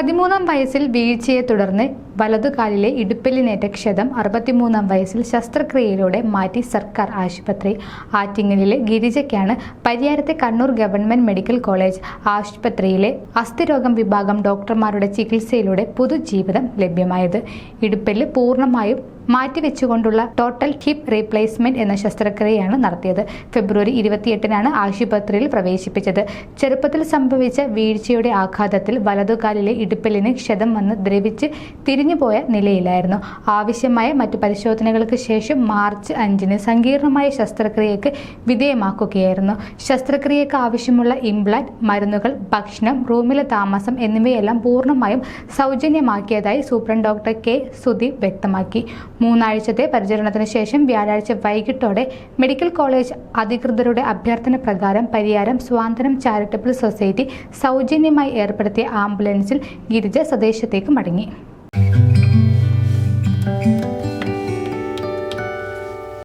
പതിമൂന്നാം വയസ്സിൽ വീഴ്ചയെ തുടർന്ന് വലതുകാലിലെ ഇടുപ്പലിനേറ്റ ക്ഷതം അറുപത്തിമൂന്നാം വയസ്സിൽ ശസ്ത്രക്രിയയിലൂടെ മാറ്റി സർക്കാർ ആശുപത്രി. ആറ്റിങ്ങലിലെ ഗിരിജയ്ക്കാണ് പരിയാരത്തെ കണ്ണൂർ ഗവൺമെന്റ് മെഡിക്കൽ കോളേജ് ആശുപത്രിയിലെ അസ്ഥിരോഗം വിഭാഗം ഡോക്ടർമാരുടെ ചികിത്സയിലൂടെ പുതുജീവിതം ലഭ്യമായത്. ഇടുപ്പൽ പൂർണമായും മാറ്റിവെച്ചുകൊണ്ടുള്ള ടോട്ടൽ ഹിപ്പ് റീപ്ലേസ്മെന്റ് എന്ന ശസ്ത്രക്രിയയാണ് നടത്തിയത്. ഫെബ്രുവരി ഇരുപത്തിയെട്ടിനാണ് ആശുപത്രിയിൽ പ്രവേശിപ്പിച്ചത്. ചെറുപ്പത്തിൽ സംഭവിച്ച വീഴ്ചയുടെ ആഘാതത്തിൽ വലതുകാലിലെ ഇടുപ്പലിന് ക്ഷതം വന്ന് ദ്രവിച്ച് തിരിഞ്ഞുപോയ നിലയിലായിരുന്നു. ആവശ്യമായ മറ്റു പരിശോധനകൾക്ക് ശേഷം മാർച്ച് അഞ്ചിന് സങ്കീർണമായ ശസ്ത്രക്രിയക്ക് വിധേയമാക്കുകയായിരുന്നു. ശസ്ത്രക്രിയക്ക് ആവശ്യമുള്ള ഇംപ്ലാന്റ് മരുന്നുകൾ ഭക്ഷണം റൂമിലെ താമസം എന്നിവയെല്ലാം പൂർണമായും സൗജന്യമാക്കിയതായി സൂപ്രണ്ട് ഡോക്ടർ കെ സുദീപ് വ്യക്തമാക്കി. മൂന്നാഴ്ചത്തെ പരിചരണത്തിന് ശേഷം വ്യാഴാഴ്ച വൈകിട്ടോടെ മെഡിക്കൽ കോളേജ് അധികൃതരുടെ അഭ്യർത്ഥന പ്രകാരം പരിയാരം സ്വാതന്ത്ര്യം ചാരിറ്റബിൾ സൊസൈറ്റി സൗജന്യമായി ഏർപ്പെടുത്തിയ ആംബുലൻസിൽ ഗിരിജ സ്വദേശത്തേക്ക് മടങ്ങി.